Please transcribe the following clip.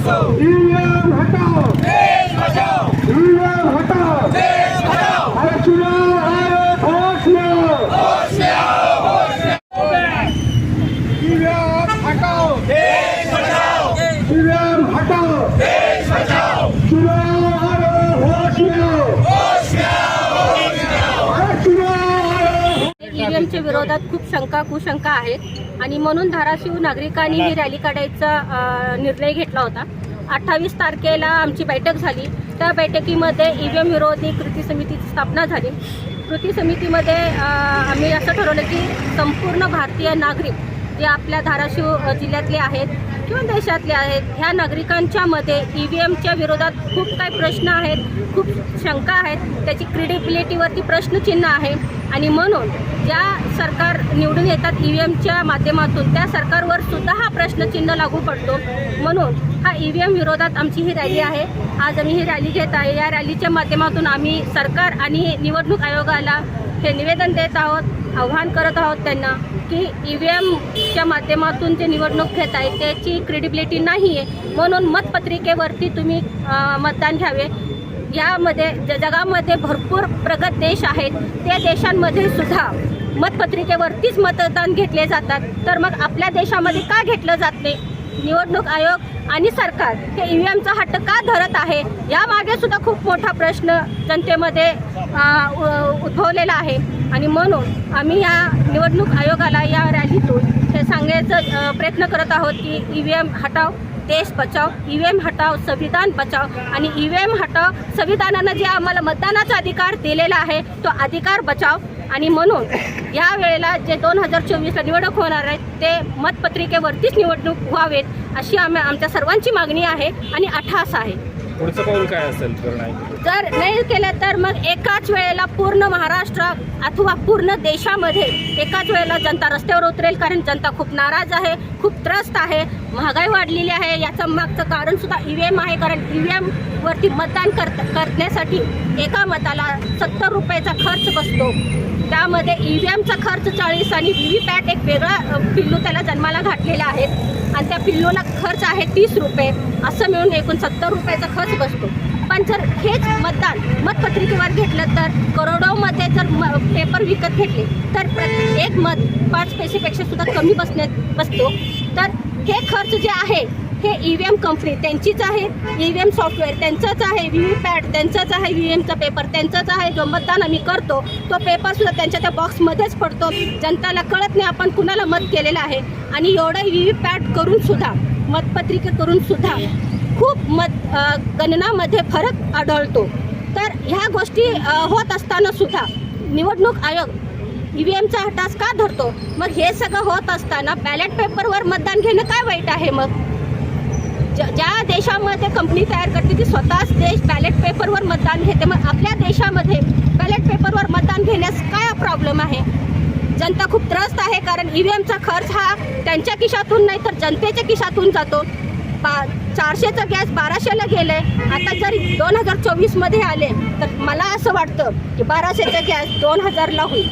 असो ईव्हीएम हटाओ देश बचाओ। ईव्हीएम हटाओ देश बचाओ। अरे चुनाव आयोग होश में होश में आओ होश में आओ। ईव्हीएम हटाओ। देश बचाओ। ईव्हीएम हटाओ। देश बचाओ। चुनाव आयोग होश में होश में आओ होश में आओ। चुनाव विरोधात खूप शंका कुशंका आहेत आणि म्हणून धाराशिव नागरिकांनी ही रॅली काढायचा निर्णय घेतला होता. अठ्ठावीस तारखेला आमची बैठक झाली. त्या बैठकीमध्ये ईव्हीएम विरोधी कृती समितीची स्थापना झाली. कृती समितीमध्ये आम्ही असं ठरवलं की संपूर्ण भारतीय नागरिक जे आपल्या धाराशिव जिल्ह्यातले आहेत किंवा देशातले आहेत ह्या नागरिकांच्या मते ई व्ही एमच्या विरोधात खूप काही प्रश्न आहेत खूप शंका आहेत. त्याची क्रेडिबिलिटीवरती प्रश्नचिन्ह आहे. आणि म्हणून ज्या सरकार निवडून येतात ई व्ही एमच्या माध्यमातून त्या सरकारवर सुद्धा हा प्रश्नचिन्ह लागू पडतो. म्हणून हा ई व्ही एम विरोधात आमची ही रॅली आहे. आज आम्ही ही रॅली घेत आहे. या रॅलीच्या माध्यमातून आम्ही सरकार आणि निवडणूक आयोगाला हे निवेदन देत आहोत आव्हान करत आहोत त्यांना की ई व्ही एमच्या माध्यमातून जे निवडणूक घेत आहे त्याची क्रेडिबिलिटी नाही आहे म्हणून मतपत्रिकेवरती तुम्ही मतदान घ्यावे. यामध्ये ज जगामध्ये भरपूर प्रगत देश आहेत त्या देशांमध्ये सुद्धा मतपत्रिकेवरतीच मतदान घेतले जातात. तर मग आपल्या देशामध्ये का घेतलं जात नाही? निवडणूक आयोग आणि सरकार हे ई व्ही एमचा हट्ट का धरत आहे? यामागे सुद्धा खूप मोठा प्रश्न जनतेमध्ये उद्भवलेला आहे. आणि म्हणून आम्ही या निवडणूक आयोगाला या रॅलीतून हे सांगायचं प्रयत्न करत आहोत की ई व्ही एम हटाव देश बचाव ई व्ही एम हटाव संविधान बचाव आणि ई व्ही एम हटाव संविधानानं जे आम्हाला मतदानाचा अधिकार दिलेला आहे तो अधिकार बचाव आणि म्हणून या वेळेला जे दोन हजार चोवीसला निवडणूक होणार आहेत ते मतपत्रिकेवरतीच निवडणूक व्हावेत अशी आम्ही आमच्या सर्वांची मागणी आहे आणि अठास आहे. पुढचं पाऊल काय असेल जर नाही? केलं? जर नाही केलं तर मग एकाच वेळेला पूर्ण महाराष्ट्र अथवा पूर्ण देशामध्ये एकाच वेळेला जनता रस्त्यावर उतरेल कारण जनता खूप नाराज आहे खूप त्रस्त आहे महागाई वाढलेली आहे. याचं मागचं कारण सुद्धा ई व्ही एम आहे कारण ई वरती मतदान कर करण्यासाठी एका मताला सत्तर रुपयाचा खर्च बसतो. त्यामध्ये ई व्ही एमचा खर्च चाळीस आणि व्ही व्ही पॅट एक वेगळा अ, पिल्लू त्याला जन्माला घातलेला आहे. आणि त्या पिल्लूला खर्च आहे तीस रुपये. असं मिळून एकूण सत्तर रुपयाचा खर्च बसतो. पण जर हेच मतदान मतपत्रिकेवर घेतलं तर करोडोमध्ये जर म पेपर विकत घेतले तर प्रत्येक एक मत पाच पैसेपेक्षा सुद्धा कमी बसण्यात बसतो. तर हे खर्च जे आहे हे ई व्ही एम कंपनी त्यांचीच आहे. ई व्ही एम सॉफ्टवेअर त्यांचंच आहे. व्ही व्ही पॅट त्यांचंच आहे. व्ही एमचा पेपर त्यांचाच आहे. जो मतदान आम्ही करतो तो पेपरसुद्धा त्यांच्या त्या बॉक्समध्येच पडतो. जनताला कळत नाही आपण कुणाला मत केलेलं आहे. आणि एवढं व्ही व्ही पॅट करूनसुद्धा मतपत्रिके करूनसुद्धा खूप मत गणनामध्ये फरक आढळतो. तर ह्या गोष्टी होत असताना सुद्धा निवडणूक आयोग ई व्ही एमचा हटास का धरतो? मग हे सगळं होत असताना बॅलेट पेपरवर मतदान घेणं काय वाईट आहे मग? ज- ज्या देशामध्ये कंपनी तयार करते ती स्वतःच देश बॅलेट पेपरवर मतदान घेते. मग आपल्या देशामध्ये बॅलेट पेपरवर मतदान घेण्यास काय प्रॉब्लेम आहे? जनता खूप त्रस्त आहे कारण ई व्ही एमचा खर्च हा त्यांच्या खिशातून नाही तर जनतेच्या खिशातून जातो. बा चारशेचा गॅस बाराशेला गेले. आता जर दोन हजार चोवीसमध्ये आले तर मला असं वाटतं की बाराशेचा गॅस दोन हजारला होईल.